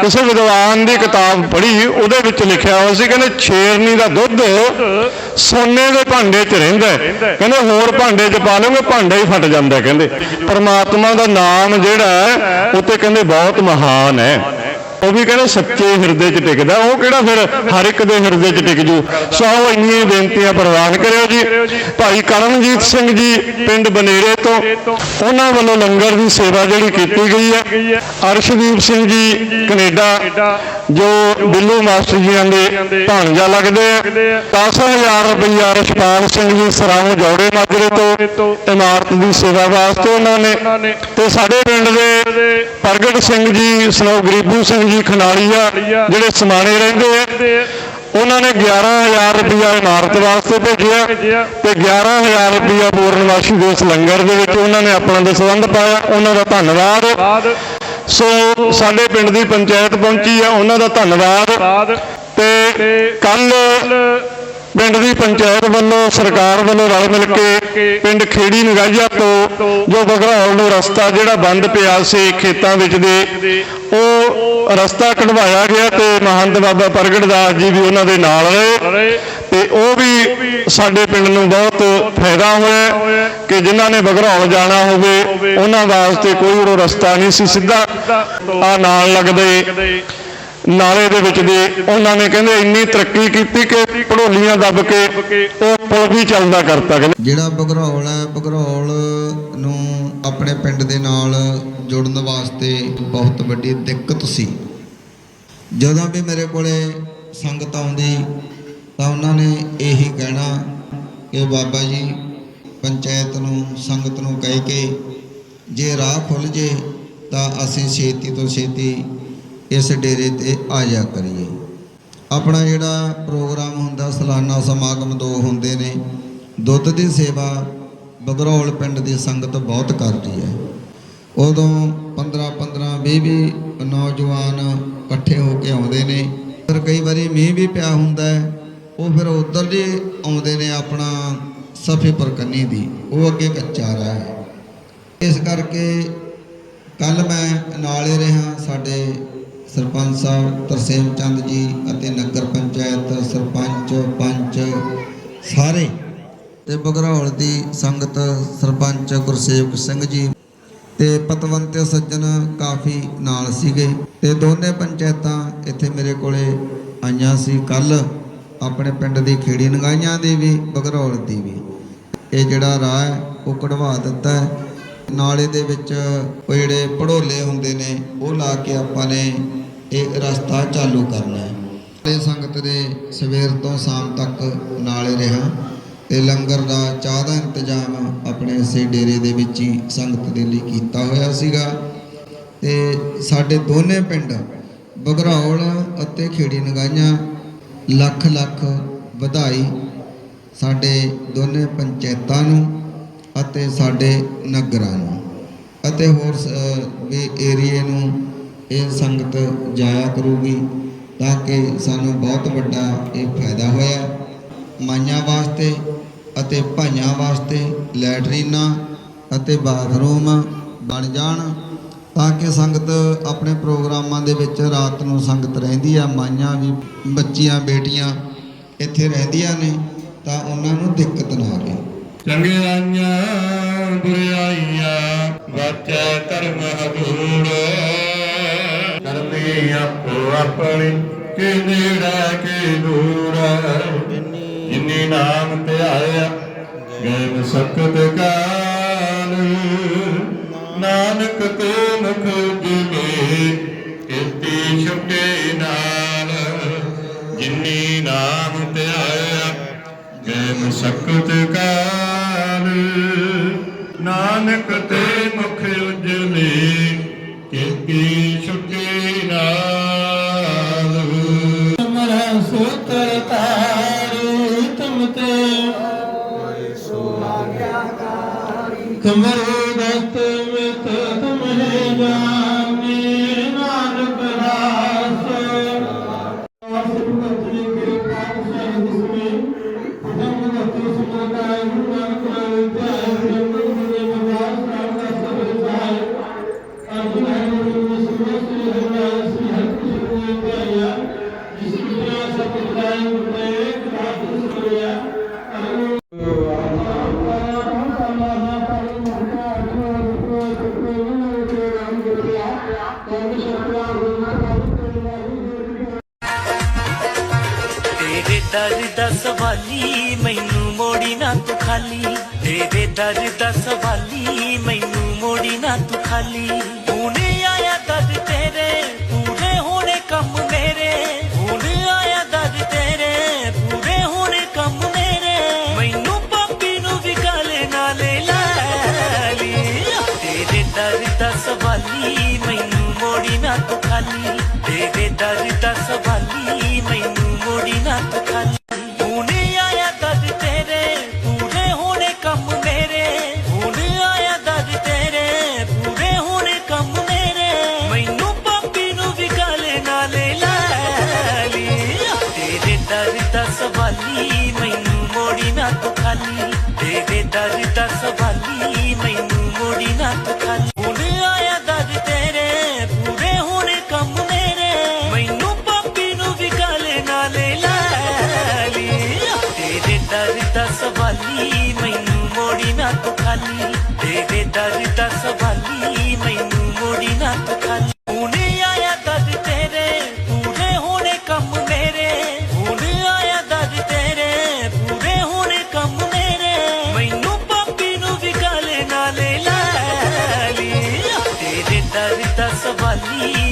ਕਿਸੇ ਵਿਦਵਾਨ ਦੀ ਕਿਤਾਬ ਪੜ੍ਹੀ, ਉਹਦੇ ਵਿੱਚ ਲਿਖਿਆ ਹੋਇਆ ਸੀ, ਕਹਿੰਦੇ ਛੇਰਨੀ ਦਾ ਦੁੱਧ ਸੋਨੇ ਦੇ ਭਾਂਡੇ 'ਚ ਰਹਿੰਦਾ ਕਹਿੰਦੇ ਹੋਰ ਭਾਂਡੇ 'ਚ ਪਾ ਲਓਗੇ, ਭਾਂਡਾ ਹੀ ਫਟ ਜਾਂਦਾ ਕਹਿੰਦੇ। ਪਰਮਾਤਮਾ ਦਾ ਨਾਮ ਜਿਹੜਾ ਹੈ, ਉਹ ਤੇ ਕਹਿੰਦੇ ਬਹੁਤ ਮਹਾਨ ਹੈ। ਉਹ ਵੀ ਕਹਿੰਦੇ ਸੱਚੇ ਹਿਰਦੇ 'ਚ ਟਿਕਦਾ, ਉਹ ਕਿਹੜਾ ਫਿਰ ਹਰ ਇੱਕ ਦੇ ਹਿਰਦੇ 'ਚ ਟਿਕ ਜੂ? ਸੋ ਆਓ ਇੰਨੀਆਂ ਬੇਨਤੀਆਂ ਪ੍ਰਵਾਨ ਕਰਿਓ ਜੀ। ਭਾਈ ਕਰਮਜੀਤ ਸਿੰਘ ਜੀ ਪਿੰਡ ਬਨੇਰੇ ਤੋਂ, ਉਹਨਾਂ ਵੱਲੋਂ ਲੰਗਰ ਦੀ ਸੇਵਾ ਜਿਹੜੀ ਕੀਤੀ ਗਈ ਹੈ। ਅਰਸ਼ਦੀਪ ਸਿੰਘ ਜੀ ਕੈਨੇਡਾ, ਜੋ ਬਿੱਲੂ ਮਾਸਟਰ ਜੀਆਂ ਦੇ ਭਾਣਜਾ ਲੱਗਦੇ ਆ। 10000 ਰੁਪਈਆ ਰਸ਼ਪਾਲ ਸਿੰਘ ਜੀ ਸਰਾਉ ਜੋੜੇ ਮਾਜਰੇ ਤੋਂ ਇਮਾਰਤ ਦੀ ਸੇਵਾ ਵਾਸਤੇ ਉਹਨਾਂ ਨੇ। ਤੇ ਸਾਡੇ ਪਿੰਡ ਦੇ ਪ੍ਰਗਟ ਸਿੰਘ ਜੀ, ਸਨੋ ਗਰੀਬੂ ਸਿੰਘ ਜੀ ਖਨਾਲੀਆ ਜਿਹੜੇ ਸਮਾਣੇ ਰਹਿੰਦੇ ਆ। ਉਹਨਾਂ ਨੇ 11000 ਰੁਪਇਆ ਇਮਾਰਤ ਵਾਸਤੇ ਭੇਜਿਆ ਤੇ 11000 ਰੁਪਇਆ ਪੂਰਨਵਾਸ਼ੀ ਦੇ ਇਸ ਲੰਗਰ ਦੇ ਵਿੱਚ ਉਹਨਾਂ ਨੇ ਆਪਣਾ ਦਸਵੰਧ ਪਾਇਆ। ਉਹਨਾਂ ਦਾ ਧੰਨਵਾਦ। ਸੋ ਸਾਡੇ ਪਿੰਡ ਦੀ ਪੰਚਾਇਤ ਪਹੁੰਚੀ ਆ। ਉਹਨਾਂ ਦਾ ਧੰਨਵਾਦ। ਤੇ ਕੱਲ ਪਿੰਡ ਦੀ ਪੰਚਾਇਤ ਵੱਲੋਂ ਸਰਕਾਰ ਵੱਲੋਂ ਰਲ ਮਿਲ ਕੇ ਪਿੰਡ ਖੇੜੀ ਨਗਾਈਆ ਤੋਂ ਜੋ ਬਗਰਾਉਲ ਨੂੰ ਰਸਤਾ ਜਿਹੜਾ ਬੰਦ ਪਿਆ ਸੀ ਖੇਤਾਂ ਵਿੱਚ ਦੇ। ਉਹ ਰਸਤਾ ਕਢਵਾਇਆ ਗਿਆ ਤੇ ਮਹੰਤ ਬਾਬਾ ਪ੍ਰਗਟ ਦਾਸ ਜੀ ਵੀ ਉਹਨਾਂ ਦੇ ਨਾਲ ਰਹੇ। ਤੇ ਉਹ ਵੀ ਸਾਡੇ ਪਿੰਡ ਨੂੰ ਬਹੁਤ ਫਾਇਦਾ ਹੋਇਆ ਕਿ ਜਿਨ੍ਹਾਂ ਨੇ ਬਗਰਾਉਲ ਜਾਣਾ ਹੋਵੇ ਉਹਨਾਂ ਵਾਸਤੇ ਕੋਈ ਉਹ ਰਸਤਾ ਨਹੀਂ ਸੀ ਸਿੱਧਾ। ਆ ਨਾਲ ਲੱਗਦੇ। ਨਾਲੇ ਦੇ ਵਿੱਚ ਦੇ ਉਹਨਾਂ ਨੇ ਕਹਿੰਦੇ ਇੰਨੀ ਤਰੱਕੀ ਕੀਤੀ ਕਿ ਪੜੋਲੀਆਂ ਦੱਬ ਕੇ ਉਹ ਪੁਲ ਵੀ ਚੱਲਦਾ ਕਰਤਾ ਕਹਿੰਦੇ ਜਿਹੜਾ ਬਗਰੌਲ ਹੈ ਬਗਰੌਲ ਨੂੰ ਆਪਣੇ ਪਿੰਡ ਦੇ ਨਾਲ ਜੋੜਨ ਵਾਸਤੇ ਬਹੁਤ ਵੱਡੀ ਦਿੱਕਤ ਸੀ। ਜਦੋਂ ਵੀ ਮੇਰੇ ਕੋਲੇ ਸੰਗਤ ਆਉਂਦੀ, ਤਾਂ ਉਹਨਾਂ ਨੇ ਇਹੀ ਕਹਿਣਾ ਕਿ ਬਾਬਾ ਜੀ, ਪੰਚਾਇਤ ਨੂੰ, ਸੰਗਤ ਨੂੰ ਕਹਿ ਕੇ ਜੇ ਰਾਹ ਖੁੱਲ ਜੇ, ਤਾਂ ਅਸੀਂ ਛੇਤੀ ਤੋਂ ਛੇਤੀ ਇਸ ਡੇਰੇ ਤੇ ਆ ਜਾ ਕਰੀਏ। ਆਪਣਾ ਜਿਹੜਾ ਪ੍ਰੋਗਰਾਮ ਹੁੰਦਾ, ਸਾਲਾਨਾ ਸਮਾਗਮ ਦੋ ਹੁੰਦੇ ਨੇ। ਦੁੱਧ ਦੀ ਸੇਵਾ ਬਗਰੌਲ ਪਿੰਡ ਦੀ ਸੰਗਤ ਬਹੁਤ ਕਰਦੀ ਹੈ। ਉਦੋਂ 15 15 20 20 ਨੌਜਵਾਨ ਇਕੱਠੇ ਹੋ ਕੇ ਆਉਂਦੇ ਨੇ। ਫਿਰ ਕਈ ਵਾਰੀ ਮੀਂਹ ਵੀ ਪਿਆ ਹੁੰਦਾ ਹੈ। ਉਹ ਫਿਰ ਉਧਰ ਦੇ ਆਉਂਦੇ ਨੇ ਆਪਣਾ ਸਫੇ ਪਰ ਕੰਨੀ ਦੀ। ਉਹ ਅੱਗੇ ਕੱਚਾ ਰਾਹ ਹੈ। ਇਸ ਕਰਕੇ ਕੱਲ ਮੈਂ ਨਾਲੇ ਰਿਹਾ ਸਾਡੇ ਸਰਪੰਚ ਸਾਹਿਬ ਤਰਸੇਮ ਚੰਦ ਜੀ ਅਤੇ ਨਗਰ ਪੰਚਾਇਤ ਸਰਪੰਚ, ਪੰਚ ਸਾਰੇ ਤੇ ਬਗਰੌਲ ਦੀ ਸੰਗਤ ਸਰਪੰਚ ਗੁਰਸੇਵਕ ਸਿੰਘ ਜੀ ਤੇ ਪਤਵੰਤੇ ਸੱਜਣ ਕਾਫੀ ਨਾਲ ਸੀਗੇ ਤੇ ਦੋਨੇ ਪੰਚਾਇਤਾਂ ਇੱਥੇ ਮੇਰੇ ਕੋਲੇ ਆਈਆਂ ਸੀ। ਕੱਲ ਆਪਣੇ ਪਿੰਡ ਦੀ ਖੇੜੀ ਨਗਾਈਆਂ ਦੀ ਵੀ ਬਗਰੌਲ ਦੀ ਵੀ। ਇਹ ਜਿਹੜਾ ਰਾਹ ਹੈ, ਉਹ ਕਢਵਾ ਦਿੱਤਾ ਨਾਲੇ ਦੇ ਵਿੱਚ ਉਹ ਜਿਹੜੇ ਪੜੋਲੇ ਹੁੰਦੇ ਨੇ, ਉਹ ਲਾ ਕੇ ਆਪਾਂ ਨੇ ਇਹ ਰਸਤਾ ਚਾਲੂ ਕਰਨਾ ਹੈ। ਤੇ ਸੰਗਤ ਦੇ ਸਵੇਰ ਤੋਂ ਸ਼ਾਮ ਤੱਕ ਨਾਲੇ ਰਿਹਾ ਤੇ ਲੰਗਰ ਦਾ ਚਾਹ ਦਾ ਇੰਤਜ਼ਾਮ ਆਪਣੇ ਇਸੇ ਡੇਰੇ ਦੇ ਵਿੱਚ ਹੀ ਸੰਗਤ ਦੇ ਲਈ ਕੀਤਾ ਹੋਇਆ ਸੀਗਾ। ਤੇ ਸਾਡੇ ਦੋਨੇ ਪਿੰਡ ਬਗਰੌਲ ਅਤੇ ਖੇੜੀ ਨਗਾਈਆਂ ਲੱਖ ਲੱਖ ਵਧਾਈ ਸਾਡੇ ਦੋਨੇ ਪੰਚਾਇਤਾਂ ਨੂੰ ਅਤੇ ਸਾਡੇ ਨਗਰਾਂ ਨੂੰ ਅਤੇ ਹੋਰ ਸ- ਵੀ ਏਰੀਏ ਨੂੰ ਇਹ ਸੰਗਤ ਜਾਇਆ ਕਰੂਗੀ ਤਾਂ ਕਿ ਸਾਨੂੰ ਬਹੁਤ ਵੱਡਾ ਇਹ ਫਾਇਦਾ ਹੋਇਆ। ਮਾਈਆਂ ਵਾਸਤੇ ਅਤੇ ਭਾਈਆਂ ਵਾਸਤੇ ਲੈਟਰੀਨਾਂ ਅਤੇ ਬਾਥਰੂਮ ਬਣ ਜਾਣ ਤਾਂ ਕਿ ਸੰਗਤ ਆਪਣੇ ਪ੍ਰੋਗਰਾਮਾਂ ਦੇ ਵਿੱਚ ਰਾਤ ਨੂੰ ਸੰਗਤ ਰਹਿੰਦੀ ਆ। ਮਾਈਆਂ ਵੀ, ਬੱਚੀਆਂ, ਬੇਟੀਆਂ ਇੱਥੇ ਰਹਿੰਦੀਆਂ ਨੇ ਤਾਂ ਉਹਨਾਂ ਨੂੰ ਦਿੱਕਤ ਨਾ ਆਵੇ। ਚੰਗਿਆਈਆਂ ਬੁਰਾਈਆਂ ਵਾਚੈ ਕਰਮ ਹਦੂੜ ਕਰਮੀ ਆਪੋ ਆਪਣੀ, ਕਿ ਨੇੜਾ, ਕਿ ਦੂਰ। ਜਿਨੀ ਨਾਮ ਧਿਆਇਆ ਗੈਨ ਸਕਤ ਕਾਲ। ਨਾਨਕ ਤੇ ਮੁਖ ਜਿਨੇ, ਕੀਤੀ ਛੁਟੇ ਨਾਲ। ਜਿਨੀ ਨਾਮ ਧਿਆਇਆ ਗੈਨ ਸਕਤ ਕਾਲ। ਨਾਨਕ ਤੇ ਤੁਮਰੋ ਦਸਤ ਮਿਤ ਤੁਮਹੇ ਜਾਣੇ ਨਾਨਕ ਰਾਸ ਵਾਸਿਕ ਜੀ ਕੇ ਪਾਪ ਸੇ ਜਿਸਮੇ ਪਦਮ ਨਤੀ ਸੁਮਰਤਾਇ ਗੁਰੂ ਨਾਨਕ ਰਾਜ ਜੈ Hallelujah. ਤੇਰੇ ਦਰ ਦਾ ਸਵਾਲੀ, ਮੈਨੂੰ ਮੋੜੀ ਨਾ ਤੂੰ ਖਾਲੀ। ਤੇਰੇ ਦਰ ਦਾ ਸਵਾਲੀ, ਮੈਨੂੰ ਮੋੜੀ ਨਾ ਤੂੰ ਖਾਲੀ। ਹੁਣੇ ਆਇਆ ਦਰ ਤੇਰੇ ਕਵਾਲੀ ਮੈਨੂੰ ਮੋੜੀ ਆਇਆ ਦਦ ਤੇਰੇ, ਪੂਰੇ ਹੋਣੇ ਕੰਮ ਮੇਰੇ। ਤੂੰ ਆਇਆ ਦਦ ਤੇਰੇ, ਪੂਰੇ ਹੋਣੇ ਕੰਮ ਮੇਰੇ। ਮੈਨੂੰ ਪਾਪੀ ਨੂੰ ਵੀ ਗਾਲੇ ਨਾਲੇ ਲੈ। ਤੇਰੇ ਦਰ ਦਾ ਸਵਾਲੀ ਡਰਦਾ ਸਵਾਲੀ, ਮੈਨੂੰ ਮੋੜੀ ਨਾ ਤੂੰ ਖਾਲੀ ਹੁਣੇ ਆਇਆ ਦਰਦ ਤੇਰੇ ਪੂਰੇ ਹੋਣੇ ਕੰਮ ਮੇਰੇ। ਹੁਣੇ ਆਇਆ ਦਰਦ ਤੇਰੇ ਪੂਰੇ ਹੋਣੇ ਕੰਮ ਮੇਰੇ। ਮੈਨੂੰ ਪਾਪੀ ਨੂੰ ਵੀ ਗਾਲੇ ਨਾਲ ਲੈ ਲਈ ਤੇਰੇ ਦਰਦ ਸਵਾਲੀ